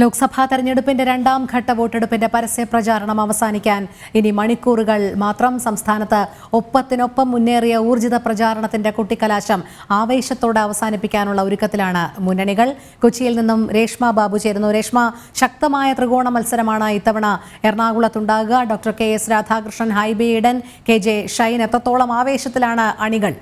ലോക്സഭാ തെരഞ്ഞെടുപ്പിന്റെ രണ്ടാം ഘട്ട വോട്ടെടുപ്പിന്റെ പരസ്യ പ്രചാരണം അവസാനിക്കാൻ ഇനി മണിക്കൂറുകൾ മാത്രം സംസ്ഥാനത്ത് ഒപ്പത്തിനൊപ്പം മുന്നേറിയ ഊർജിത പ്രചാരണത്തിന്റെ കുട്ടിക്കലാശം ആവേശത്തോടെ അവസാനിപ്പിക്കാനുള്ള ഒരുക്കത്തിലാണ് മുന്നണികൾ. കൊച്ചിയിൽ നിന്നും രേഷ്മ ബാബു ചേരുന്നു. രേഷ്മ ശക്തമായ ത്രികോണ മത്സരമാണ് ഇത്തവണ എറണാകുളത്തുണ്ടാകുക. Doctor K S Radhakrishnan Hibi Eden K J Shine എത്രത്തോളം ആവേശത്തിലാണ് അണികൾ?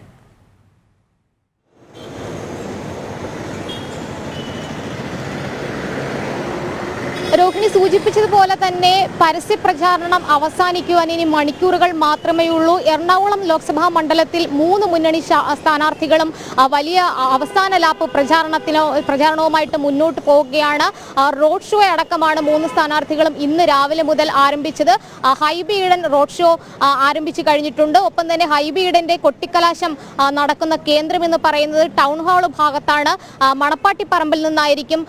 രോഹിണി സൂചിപ്പിച്ചതുപോലെ തന്നെ പരസ്യ പ്രചാരണം അവസാനിക്കുവാൻ ഇനി മണിക്കൂറുകൾ മാത്രമേ ഉള്ളൂ. എറണാകുളം ലോക്സഭാ മണ്ഡലത്തിൽ മൂന്ന് മുന്നണി സ്ഥാനാർത്ഥികളും വലിയ അവസാന ലാപ്പ് പ്രചാരണത്തിനോ പ്രചാരണവുമായിട്ട് മുന്നോട്ട് പോവുകയാണ്. റോഡ് ഷോ അടക്കമാണ് മൂന്ന് സ്ഥാനാർത്ഥികളും ഇന്ന് രാവിലെ മുതൽ ആരംഭിച്ചത്. ഹൈബി ഈഡൻ റോഡ് ഷോ ആരംഭിച്ചു കഴിഞ്ഞിട്ടുണ്ട്. ഒപ്പം തന്നെ ഹൈബി ഈഡന്റെ കൊട്ടിക്കലാശം നടക്കുന്ന കേന്ദ്രം എന്ന് പറയുന്നത് ടൗൺ ഹാൾ ഭാഗത്താണ്. മണപ്പാട്ടി പറമ്പിൽ നിന്നായിരിക്കും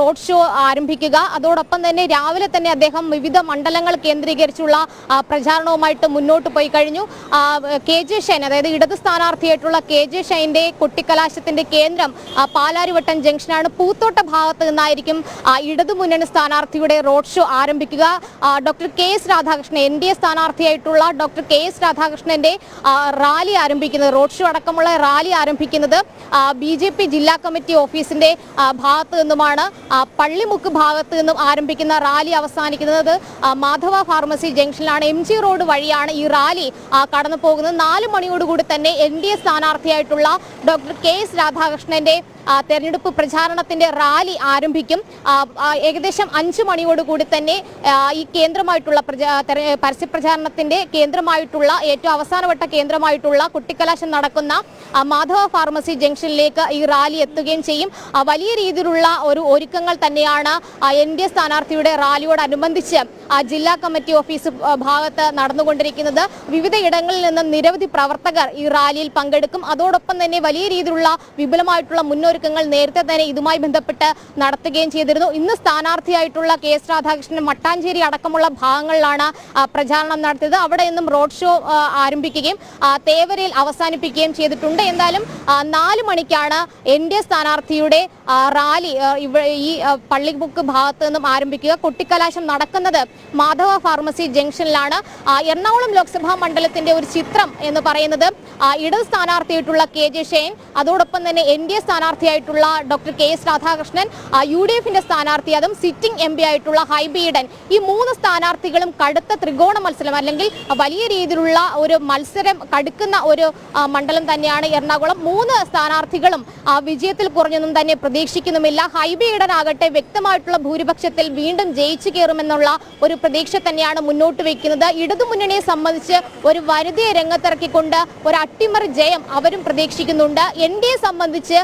റോഡ് ഷോ ആരംഭിക്കുക. അതോടൊപ്പം തന്നെ രാവിലെ തന്നെ അദ്ദേഹം വിവിധ മണ്ഡലങ്ങൾ കേന്ദ്രീകരിച്ചുള്ള പ്രചാരണവുമായിട്ട് മുന്നോട്ട് പോയി കഴിഞ്ഞു. കെ ജെ ഷൈൻ അതായത് ഇടത് സ്ഥാനാർത്ഥിയായിട്ടുള്ള കെ ജെ ഷൈന്റെ കൊട്ടിക്കലാശത്തിന്റെ കേന്ദ്രം പാലാരിവട്ടം ജംഗ്ഷനാണ്. പൂത്തോട്ട ഭാഗത്ത് നിന്നായിരിക്കും ഇടതു മുന്നണി സ്ഥാനാർത്ഥിയുടെ റോഡ് ഷോ ആരംഭിക്കുക. Doctor K S Radhakrishnan N D A സ്ഥാനാർത്ഥിയായിട്ടുള്ള doctor K S രാധാകൃഷ്ണന്റെ റാലി ആരംഭിക്കുന്നത് റോഡ് ഷോ അടക്കമുള്ള റാലി ആരംഭിക്കുന്നത് ബി ജില്ലാ കമ്മിറ്റി ഓഫീസിന്റെ ഭാഗത്ത് നിന്നുമാണ്. പള്ളിമുക്ക് ഭാഗത്ത് നിന്നും ആരംഭിക്കുന്ന റാലി അവസാനിക്കുന്നത് മാധവ ഫാർമസി ജംഗ്ഷനിലാണ്. എം ജി റോഡ് വഴിയാണ് ഈ റാലി കടന്നു പോകുന്നത് നാല് മണിയോടുകൂടി തന്നെ എൻ ഡി എ സ്ഥാനാർത്ഥിയായിട്ടുള്ള ഡോക്ടർ കെ എസ് രാധാകൃഷ്ണന്റെ തെരഞ്ഞെടുപ്പ് പ്രചാരണത്തിന്റെ റാലി ആരംഭിക്കും. ഏകദേശം അഞ്ചു മണിയോടുകൂടി തന്നെ ഈ കേന്ദ്രമായിട്ടുള്ള പരസ്യപ്രചാരണത്തിന്റെ പരസ്യ പ്രചാരണത്തിന്റെ കേന്ദ്രമായിട്ടുള്ള ഏറ്റവും അവസാനവട്ട കേന്ദ്രമായിട്ടുള്ള കുട്ടിക്കലാശം നടക്കുന്ന മാധവ ഫാർമസി ജംഗ്ഷനിലേക്ക് ഈ റാലി എത്തുകയും ചെയ്യും. വലിയ രീതിയിലുള്ള ഒരു ഒരുക്കങ്ങൾ തന്നെയാണ് എൻ ഡി എ സ്ഥാനാർത്ഥിയുടെ റാലിയോടനുബന്ധിച്ച് ജില്ലാ കമ്മിറ്റി ഓഫീസ് ഭാഗത്ത് നടന്നുകൊണ്ടിരിക്കുന്നത്. വിവിധ ഇടങ്ങളിൽ നിന്ന് നിരവധി പ്രവർത്തകർ ഈ റാലിയിൽ പങ്കെടുക്കും. അതോടൊപ്പം തന്നെ വലിയ രീതിയിലുള്ള വിപുലമായിട്ടുള്ള മുന്നൊരുക്കങ്ങൾ നേരത്തെ തന്നെ ഇതുമായി ബന്ധപ്പെട്ട് നടത്തുകയും ചെയ്തിരുന്നു. ഇന്ന് സ്ഥാനാർത്ഥിയായിട്ടുള്ള കെ എസ് രാധാകൃഷ്ണൻ മട്ടാഞ്ചേരി അടക്കമുള്ള ഭാഗങ്ങളിലാണ് പ്രചാരണം നടത്തിയത്. അവിടെ നിന്നും റോഡ് ഷോ ആരംഭിക്കുകയും തേവരയിൽ അവസാനിപ്പിക്കുകയും ചെയ്തിട്ടുണ്ട്. എന്തായാലും നാല് മണിക്കാണ് എൻ ഡി എ സ്ഥാനാർത്ഥിയുടെ റാലി ഈ പള്ളിമുക്ക് ഭാഗത്ത് നിന്നും ആരംഭിക്കുക. കൊട്ടിക്കലാശം നടക്കുന്നത് മാധവ ഫാർമസി ജംഗ്ഷനിലാണ്. എറണാകുളം ലോക്സഭാ മണ്ഡലത്തിന്റെ ഒരു ചിത്രം എന്ന് പറയുന്നത് ഇടത് സ്ഥാനാർത്ഥിയായിട്ടുള്ള കെ ജെ ഷെയ്ൻ അതോടൊപ്പം തന്നെ N D A സ്ഥാനാർത്ഥിയായിട്ടുള്ള doctor K S Radhakrishnan U D എഫിന്റെ സ്ഥാനാർത്ഥി അതും സിറ്റിംഗ് എം പി ആയിട്ടുള്ള ഹൈബി ഈഡൻ. ഈ മൂന്ന് സ്ഥാനാർത്ഥികളും കടുത്ത ത്രികോണ മത്സരം അല്ലെങ്കിൽ വലിയ രീതിയിലുള്ള ഒരു മത്സരം കടുക്കുന്ന ഒരു മണ്ഡലം തന്നെയാണ് എറണാകുളം. മൂന്ന് സ്ഥാനാർത്ഥികളും ആ, വിജയത്തിൽ കുറഞ്ഞൊന്നും തന്നെ പ്രതീക്ഷിക്കുന്നുമില്ല. ഹൈബി ആകട്ടെ വ്യക്തമായിട്ടുള്ള ഭൂരിപക്ഷത്തിൽ വീണ്ടും ജയിച്ചു കയറുമെന്നുള്ള ഒരു പ്രതീക്ഷ തന്നെയാണ് മുന്നോട്ട് വയ്ക്കുന്നത് ഇടതുമുന്നണിയെ സംബന്ധിച്ച് ഒരു വരുതിയെ രംഗത്തിറക്കിക്കൊണ്ട് ഒരു അട്ടിമറി ജയം അവരും പ്രതീക്ഷിക്കുന്നുണ്ട്. എൻ ഡി എ സംബന്ധിച്ച്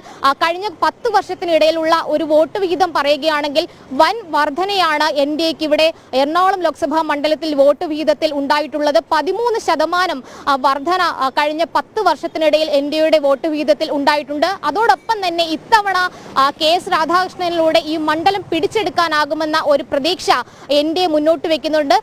കഴിഞ്ഞ പത്ത് വർഷത്തിനിടയിലുള്ള ഒരു വോട്ട് വിഹിതം പറയുകയാണെങ്കിൽ വൻ വർധനയാണ് എൻ ഡി എക്ക് ഇവിടെ എറണാകുളം ലോക്സഭാ മണ്ഡലത്തിൽ വോട്ട് വിഹിതത്തിൽ ഉണ്ടായിട്ടുള്ളത്. പതിമൂന്ന് ശതമാനം വർധന കഴിഞ്ഞ പത്ത് വർഷത്തിനിടയിൽ എൻ ഡി എയുടെ വോട്ട് വിഹിതത്തിൽ ഉണ്ടായിട്ടുണ്ട്. അതോടൊപ്പം തന്നെ ഇത്തവണ കെ എസ് രാധാകൃഷ്ണനിലൂടെ ഈ മണ്ഡലം പിടിച്ചെടുക്കാനാകുമെന്ന ഒരു പ്രതീക്ഷ എൻ ഡി എ മുന്നോട്ട് വെക്കുന്നുണ്ട്.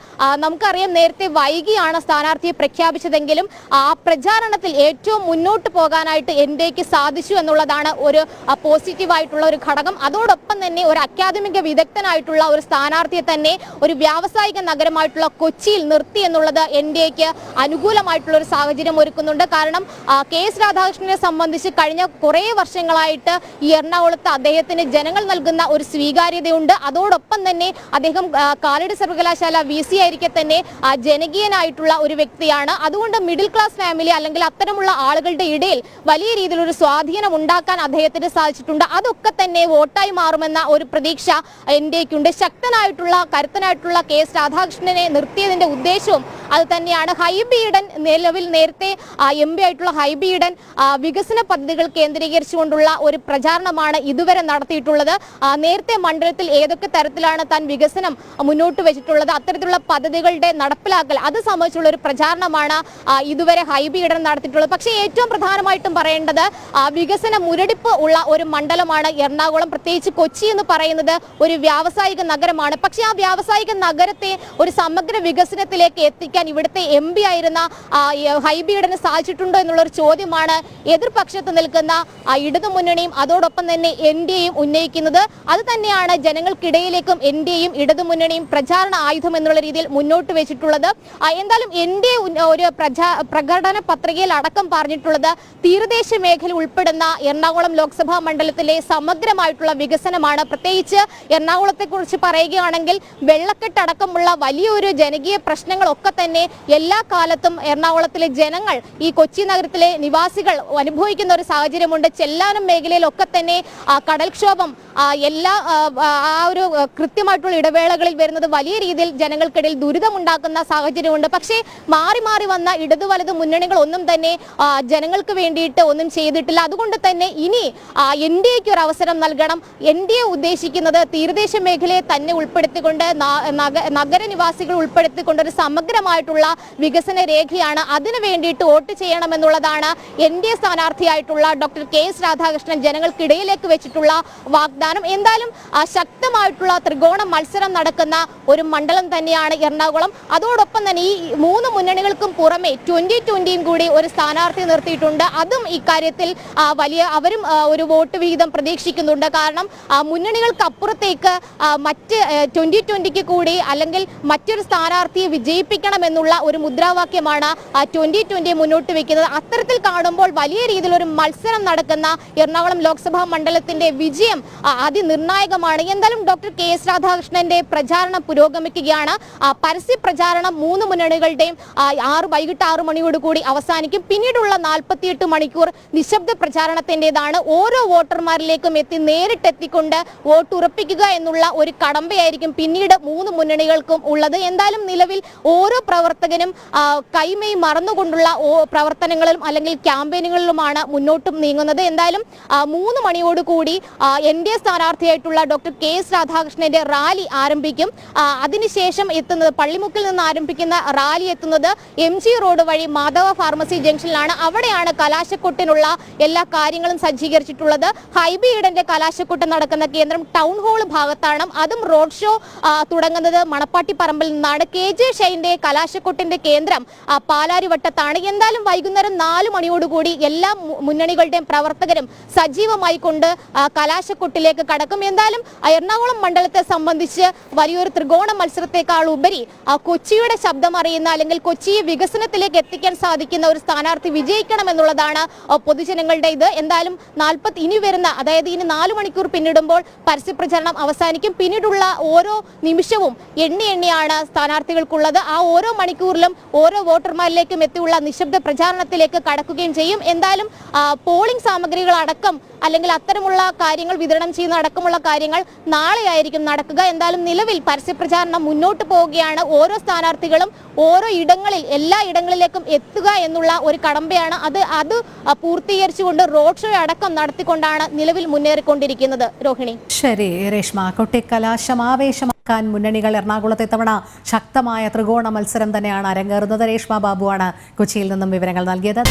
നമുക്കറിയാം നേരത്തെ വൈകിയാണ് സ്ഥാനാർത്ഥിയെ പ്രഖ്യാപിച്ചതെങ്കിലും ആ പ്രചാരണത്തിൽ ഏറ്റവും മുന്നോട്ട് പോകാനായിട്ട് എൻ ഡി എക്ക് സാധിച്ചു എന്നുള്ളതാണ് ഒരു പോസിറ്റീവ് ആയിട്ടുള്ള ഒരു ഘടകം അതോടൊപ്പം തന്നെ ഒരു അക്കാദമിക വിദഗ്ധനായിട്ടുള്ള ഒരു സ്ഥാനാർത്ഥിയെ തന്നെ ഒരു വ്യാവസായിക നഗരമായിട്ടുള്ള കൊച്ചിയിൽ നിർത്തി എന്നുള്ളത് എൻ ഡി എക്ക് അനുകൂലമായിട്ടുള്ള ഒരു സാഹചര്യം ഒരുക്കുന്നുണ്ട്. കാരണം കെ എസ് രാധാകൃഷ്ണനെ സംബന്ധിച്ച് കഴിഞ്ഞ കുറേ വർഷങ്ങളായിട്ട് ഈ എറണാകുളത്ത് അദ്ദേഹത്തിന് ജനങ്ങൾ നൽകുന്ന ഒരു സ്വീകാര്യതയുണ്ട്. അതോടൊപ്പം തന്നെ അദ്ദേഹം കാലടി സർവകലാശാല വി സി ആയിരിക്കെ തന്നെ ജനകീയനായിട്ടുള്ള ഒരു വ്യക്തിയാണ്. അതുകൊണ്ട് മിഡിൽ ക്ലാസ് ഫാമിലി അല്ലെങ്കിൽ അത്തരമുള്ള ആളുകളുടെ ഇടയിൽ വലിയ രീതിയിലൊരു സ്വാധീനം ഉണ്ടാക്കാൻ അദ്ദേഹത്തിന് സാധിച്ചിട്ടുണ്ട്. അതൊക്കെ തന്നെ വോട്ടായി മാറുമെന്ന ഒരു പ്രതീക്ഷ എന്റെക്കുണ്ട് ശക്തനായിട്ടുള്ള കരുത്തനായിട്ടുള്ള കെ എസ് രാധാകൃഷ്ണനെ നിർത്തിയതിന്റെ ഉദ്ദേശവും അത് തന്നെയാണ് ഹൈബി നിലവിൽ നേരത്തെ എം പി ആയിട്ടുള്ള ഹൈബി ഈഡൻ വികസന പദ്ധതികൾ കേന്ദ്രീകരിച്ചുകൊണ്ടുള്ള ഒരു പ്രചാരണമാണ് ഇതുവരെ നടത്തിയിട്ടുള്ളത്. നേരത്തെ മണ്ഡലത്തിൽ ഏതൊക്കെ തരത്തിലാണ് താൻ വികസനം മുന്നോട്ട് വെച്ചിട്ടുള്ളത് അത്തരത്തിലുള്ള പദ്ധതികളുടെ നടപ്പിലാക്കൽ അത് സംബന്ധിച്ചുള്ള ഒരു പ്രചാരണമാണ് ഇതുവരെ ഹൈബി ഈഡൻ നടത്തിയിട്ടുള്ളത്. പക്ഷേ ഏറ്റവും പ്രധാനമായിട്ടും പറയേണ്ടത് വികസന മുരടിപ്പ് ഉള്ള ഒരു മണ്ഡലമാണ് എറണാകുളം. പ്രത്യേകിച്ച് കൊച്ചി എന്ന് പറയുന്നത് ഒരു വ്യാവസായിക നഗരമാണ്. പക്ഷേ ആ വ്യാവസായിക നഗരത്തെ ഒരു സമഗ്ര വികസനത്തിലേക്ക് എത്തിക്കാൻ വിജയിപ്പിക്കാൻ ഇവിടുത്തെ എം പി ആയിരുന്ന ആ, ഈ ഹൈബിയുടെ സാധിച്ചിട്ടുണ്ടോ എന്നുള്ളൊരു ചോദ്യമാണ് എതിർപക്ഷത്ത് നിൽക്കുന്ന ആ, ഇടതുമുന്നണിയും അതോടൊപ്പം തന്നെ എൻ ഡി എയും ഉന്നയിക്കുന്നത്. അത് തന്നെയാണ് ജനങ്ങൾക്കിടയിലേക്കും എൻ ഡി എയും ഇടതുമുന്നണിയും പ്രചാരണ ആയുധം എന്നുള്ള രീതിയിൽ മുന്നോട്ട് വെച്ചിട്ടുള്ളത്. എന്തായാലും എൻ ഡി എ ഒരു പ്രകടന പത്രികയിൽ അടക്കം പറഞ്ഞിട്ടുള്ളത് തീരദേശ മേഖല ഉൾപ്പെടുന്ന എറണാകുളം ലോക്സഭാ മണ്ഡലത്തിലെ സമഗ്രമായിട്ടുള്ള വികസനമാണ്. പ്രത്യേകിച്ച് എറണാകുളത്തെ കുറിച്ച് പറയുകയാണെങ്കിൽ വെള്ളക്കെട്ടടക്കമുള്ള വലിയൊരു ജനകീയ പ്രശ്നങ്ങളൊക്കെ തന്നെ എല്ലാ കാലത്തും എറണാകുളത്തിലെ ജനങ്ങൾ ഈ കൊച്ചി നഗരത്തിലെ നിവാസികൾ അനുഭവിക്കുന്ന ഒരു സാഹചര്യമുണ്ട്. ചെല്ലാനം മേഖലയിലൊക്കെ തന്നെ കടൽക്ഷോഭം എല്ലാ ആ, ഒരു കൃത്യമായിട്ടുള്ള ഇടവേളകളിൽ വരുന്നത് വലിയ രീതിയിൽ ജനങ്ങൾക്കിടയിൽ ദുരിതമുണ്ടാക്കുന്ന സാഹചര്യമുണ്ട്. പക്ഷേ മാറി മാറി വന്ന ഇടതു വലത് മുന്നണികൾ ഒന്നും തന്നെ ജനങ്ങൾക്ക് വേണ്ടിയിട്ട് ഒന്നും ചെയ്തിട്ടില്ല. അതുകൊണ്ട് തന്നെ ഇനി എൻ ഡി എക്ക് ഒരു അവസരം നൽകണം. എൻ ഡി എ ഉദ്ദേശിക്കുന്നത് തീരദേശ മേഖലയെ തന്നെ ഉൾപ്പെടുത്തിക്കൊണ്ട് നഗര നഗ- നഗരനിവാസികൾ ഉൾപ്പെടുത്തിക്കൊണ്ട് ഒരു സമഗ്രമായിട്ടുള്ള വികസന രേഖയാണ് അതിനു വേണ്ടിയിട്ട് വോട്ട് ചെയ്യണമെന്നുള്ളതാണ് എൻ ഡി എ സ്ഥാനാർത്ഥിയായിട്ടുള്ള ഡോക്ടർ കെ എസ് രാധാകൃഷ്ണൻ ജനങ്ങൾക്കിടയിലേക്ക് വെച്ചിട്ടുള്ള വാഗ്ദാനം. എന്തായാലും ശക്തമായിട്ടുള്ള ത്രികോണ മത്സരം നടക്കുന്ന ഒരു മണ്ഡലം തന്നെയാണ് എറണാകുളം. അതോടൊപ്പം തന്നെ ഈ മൂന്ന് മുന്നണികൾക്കും പുറമെ ട്വന്റി ട്വന്റിയും കൂടി ഒരു സ്ഥാനാർത്ഥി നിർത്തിയിട്ടുണ്ട്. അതും ഇക്കാര്യത്തിൽ വലിയ അവരും ഒരു വോട്ട് വിഹിതം പ്രതീക്ഷിക്കുന്നുണ്ട്. കാരണം മുന്നണികൾക്കപ്പുറത്തേക്ക് മറ്റ് ട്വന്റി ട്വന്റിക്ക് കൂടി അല്ലെങ്കിൽ മറ്റൊരു സ്ഥാനാർത്ഥിയെ വിജയിപ്പിക്കണമെന്നുള്ള ഒരു മുദ്രാവാക്യമാണ് ട്വന്റി ട്വന്റി മുന്നോട്ട് വെക്കുന്നത്. അത്തരത്തിൽ കാണുമ്പോൾ വലിയ രീതിയിൽ ഒരു മത്സരം നടക്കുന്ന എറണാകുളം ലോക്സഭാ മണ്ഡലത്തിന്റെ വിജയം അതിനിർണായകമാണ്. എന്തായാലും ഡോക്ടർ കെ എസ് രാധാകൃഷ്ണന്റെ പ്രചാരണം പുരോഗമിക്കുകയാണ്. പരസ്യ പ്രചാരണം മൂന്ന് മുന്നണികളുടെയും ആറ് വൈകിട്ട് ആറ് മണിയോട് കൂടി അവസാനിക്കും. പിന്നീടുള്ള നാൽപ്പത്തിയെട്ട് മണിക്കൂർ നിശബ്ദ പ്രചാരണത്തിന്റെതാണ് ഓരോ വോട്ടർമാരിലേക്കും എത്തി നേരിട്ടെത്തിക്കൊണ്ട് വോട്ട് ഉറപ്പിക്കുക എന്നുള്ള ഒരു കടമ്പയായിരിക്കും പിന്നീട് മൂന്ന് മുന്നണികൾക്കും ഉള്ളത്. എന്തായാലും നിലവിൽ ഓരോ പ്രവർത്തകനും കൈമൈ മറന്നുകൊണ്ടുള്ള പ്രവർത്തനങ്ങളിലും അല്ലെങ്കിൽ ക്യാമ്പയിനുകളിലുമാണ് മുന്നോട്ടും നീങ്ങുന്നത്. എന്തായാലും മൂന്ന് മണിയോട് കൂടി എൻ ഡി എ സ്ഥാനാർത്ഥിയായിട്ടുള്ള ഡോക്ടർ കെ എസ് രാധാകൃഷ്ണന്റെ റാലി ആരംഭിക്കും. അതിനുശേഷം എത്തുന്നത് പള്ളിമുക്കിൽ നിന്ന് ആരംഭിക്കുന്ന റാലി എത്തുന്നത് എം ജി റോഡ് വഴി മാധവ ഫാർമസി ജംഗ്ഷനിലാണ്. അവിടെയാണ് കലാശക്കൊട്ടിനുള്ള എല്ലാ കാര്യങ്ങളും സജ്ജീകരിച്ചിട്ടുള്ളത്. ഹൈബി ഈഡന്റെ കലാശക്കൊട്ട് നടക്കുന്ന കേന്ദ്രം ടൗൺ ഹാൾ ഭാഗത്താണ്. അതും റോഡ് ഷോ തുടങ്ങുന്നത് മണപ്പാട്ടി പറമ്പിൽ നിന്നാണ്. കെ ജെ ഷൈന്റെ കലാശക്കൊട്ടിന്റെ കേന്ദ്രം പാലാരിവട്ടത്താണ് എന്തായാലും വൈകുന്നേരം നാല് മണിയോടുകൂടി എല്ലാ മുന്നണികളുടെയും പ്രവർത്തകരും സജീവമായി കൊണ്ട് കലാശക്കൊട്ടിലേക്ക് കടക്കും. എന്തായാലും എറണാകുളം മണ്ഡലത്തെ സംബന്ധിച്ച് വലിയൊരു ത്രികോണ മത്സരത്തെക്കാൾ ഉപരി കൊച്ചിയുടെ ശബ്ദം അറിയുന്ന അല്ലെങ്കിൽ കൊച്ചിയെ വികസനത്തിലേക്ക് എത്തിക്കാൻ സാധിക്കുന്ന ഒരു സ്ഥാനാർത്ഥി വിജയിക്കണം എന്നുള്ളതാണ് പൊതുജനങ്ങളുടെ ഇത്. എന്തായാലും നാൽപ്പത്തി ഇനി വരുന്ന അതായത് ഇനി നാല് മണിക്കൂർ പിന്നിടുമ്പോൾ പരസ്യപ്രചരണം അവസാനിക്കും. പിന്നീടുള്ള ഓരോ നിമിഷവും എണ്ണി എണ്ണിയാണ് സ്ഥാനാർത്ഥികൾക്കുള്ളത്. ആ ഓരോ മണിക്കൂറിലും ഓരോ വോട്ടർമാരിലേക്കും എത്തിയുള്ള നിശബ്ദ പ്രചാരണത്തിലേക്ക് കടക്കുകയും ചെയ്യും. എന്തായാലും പോളിംഗ് സാമഗ്രികൾ അടക്കം അല്ലെങ്കിൽ അത്തരമുള്ള കാര്യങ്ങൾ വിതരണം ചെയ്യുന്ന അടക്കമുള്ള കാര്യങ്ങൾ നാളെയായിരിക്കും നടക്കുക. എന്തായാലും നിലവിൽ പരസ്യപ്രചാരണം മുന്നോട്ട് പോവുകയാണ്. ഓരോ സ്ഥാനാർത്ഥികളും ഓരോ ഇടങ്ങളിൽ എല്ലാ ഇടങ്ങളിലേക്കും എത്തുക എന്നുള്ള ഒരു കടമ്പയാണ് അത്. അത് പൂർത്തീകരിച്ചുകൊണ്ട് റോഡ് ഷോ അടക്കം നടത്തിക്കൊണ്ടാണ് നിലവിൽ മുന്നേറിക്കൊണ്ടിരിക്കുന്നത്. രോഹിണി. ശരി രേഷ്മ. കൊട്ടിക്കലാശം ആവേശമാക്കാൻ മുന്നണികൾ എറണാകുളത്ത് ഇത്തവണ ശക്തമായ ത്രികോണ മത്സരം തന്നെയാണ് അരങ്ങേറുന്നത്. രേഷ്മ ബാബുവാണ് കൊച്ചിയിൽ നിന്നും വിവരങ്ങൾ നൽകിയത്.